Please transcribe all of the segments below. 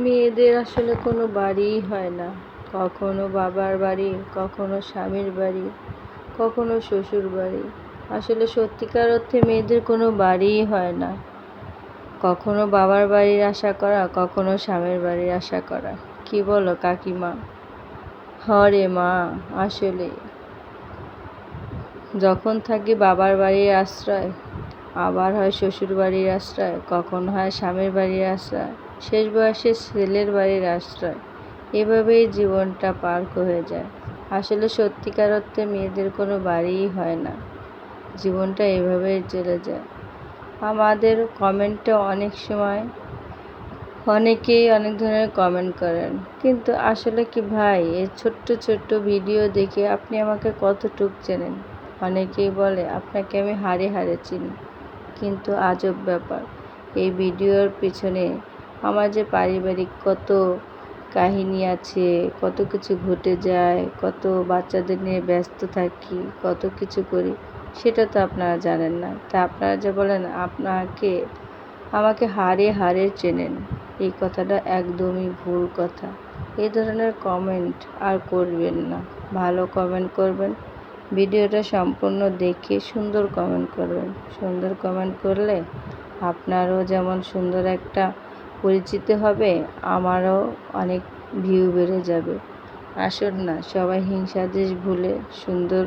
মেয়েদের আসলে কোনো বাড়িই হয় না। কখনো বাবার বাড়ি, কখনো স্বামীর বাড়ি, কখনো শ্বশুর বাড়ি। আসলে সত্যিকার অর্থে মেয়েদের কোনো বাড়িই হয় না। কখনো বাবার বাড়ির আশা করা, কখনো স্বামীর বাড়ির আশা করা। কি বলো কাকিমা? হরে মা, আসলে। যখন থাকি বাবার বাড়ির আশ্রয়, আবার হয় শ্বশুর বাড়ির আশ্রয়, কখন হয় স্বামীর বাড়ির আশ্রয়। শেষ বয়সে ছেলের বাড়ির আশ্রয়। এভাবেই জীবনটা পার হয়ে যায়। আসলে সত্যিকার অর্থে মেয়েদের কোনো বাড়িই হয় না। জীবনটা এভাবেই চলে যায়। আমাদের কমেন্টে অনেক সময় অনেকেই অনেক ধরনের কমেন্ট করেন, কিন্তু আসলে কি ভাই, এই ছোট্ট ছোট্ট ভিডিও দেখে আপনি আমাকে কতটুক চেনেন? অনেকেই বলে, আপনাকে আমি হারে হারে চিনি। কিন্তু আজব ব্যাপার, এই ভিডিওর পিছনে আমার যে পারিবারিক কত কাহিনী আছে, কত কিছু ঘটে যায়, কত বাচ্চাদের নিয়ে ব্যস্ত থাকি, কত কিছু করি, সেটা তো আপনারা জানেন না। তা আপনারা যে বলেন, আপনাকে, আমাকে হারে হারে চেনেন। এই কথাটা একদমই ভুল কথা। এই ধরনের কমেন্ট আর করবেন না। ভালো কমেন্ট করবেন। ভিডিওটা সম্পূর্ণ দেখে সুন্দর কমেন্ট করবেন। সুন্দর কমেন্ট করলে আপনারও যেমন সুন্দর একটা পরিচিত হবে, আমারও অনেক ভিউ বেড়ে যাবে। আসুন না, সবাই হিংসা দেশ ভুলে সুন্দর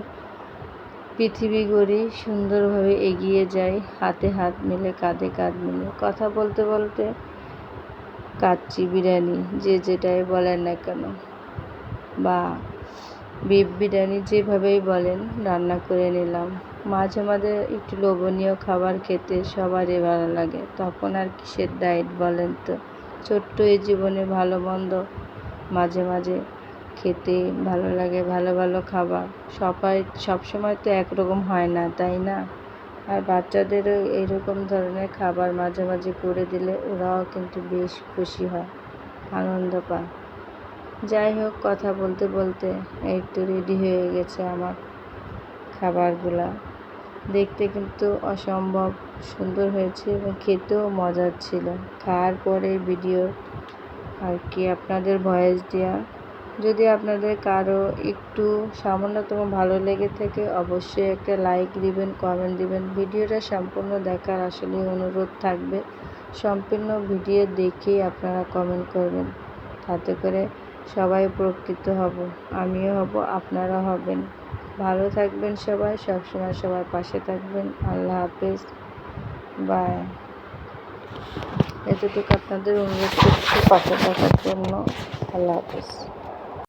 পৃথিবী গড়ি সুন্দরভাবে এগিয়ে যাই, হাতে হাত মিলে, কাঁধে কাঁধ মিলে। কথা বলতে বলতে কাচ্চি বিরিয়ানি, যে যেটাই বলেন না কেন। বা বিফ বিরিয়ানি যেভাবেই বলেন, রান্না করে নিলাম। মাঝে মাঝে একটু লোভনীয় খাবার খেতে সবারই ভালো লাগে, তখন আর কিসের ডায়েট বলেন তো? ছোট্ট এই জীবনে ভালো মন্দ মাঝে মাঝে খেতে ভালো লাগে, ভালো ভালো খাবার। সবাই, সবসময় তো একরকম হয় না, তাই না? আর বাচ্চাদেরও এইরকম ধরনের খাবার মাঝে মাঝে করে দিলে ওরাও কিন্তু বেশ খুশি হয়, আনন্দ পায়। যাই হোক, কথা বলতে বলতে তো রেডি হয়ে গেছে আমার খাবারগুলা। দেখতে কিন্তু অসম্ভব সুন্দর হয়েছে এবং খেতেও মজার ছিল। খাওয়ার পরে ভিডিও আর কি আপনাদের ভয়েস দেওয়া যদি আপনাদের কারও একটু সামান্যতম ভালো লেগে থাকে, অবশ্যই একটা লাইক দিবেন কমেন্ট দিবেন। ভিডিওটা সম্পূর্ণ দেখার আসলে অনুরোধ থাকবে। সম্পূর্ণ ভিডিও দেখেই আপনারা কমেন্ট করবেন। তাতে করে সবাই উপকৃত হব, আমিও হব, আপনারা হবেন। ভালো থাকবেন সবাই, সবসময় সবার পাশে থাকবেন। আল্লাহ হাফেজ। বাই এতটুকু আপনাদের অনুরোধ করছি, পাশে থাকার জন্য। আল্লাহ হাফেজ।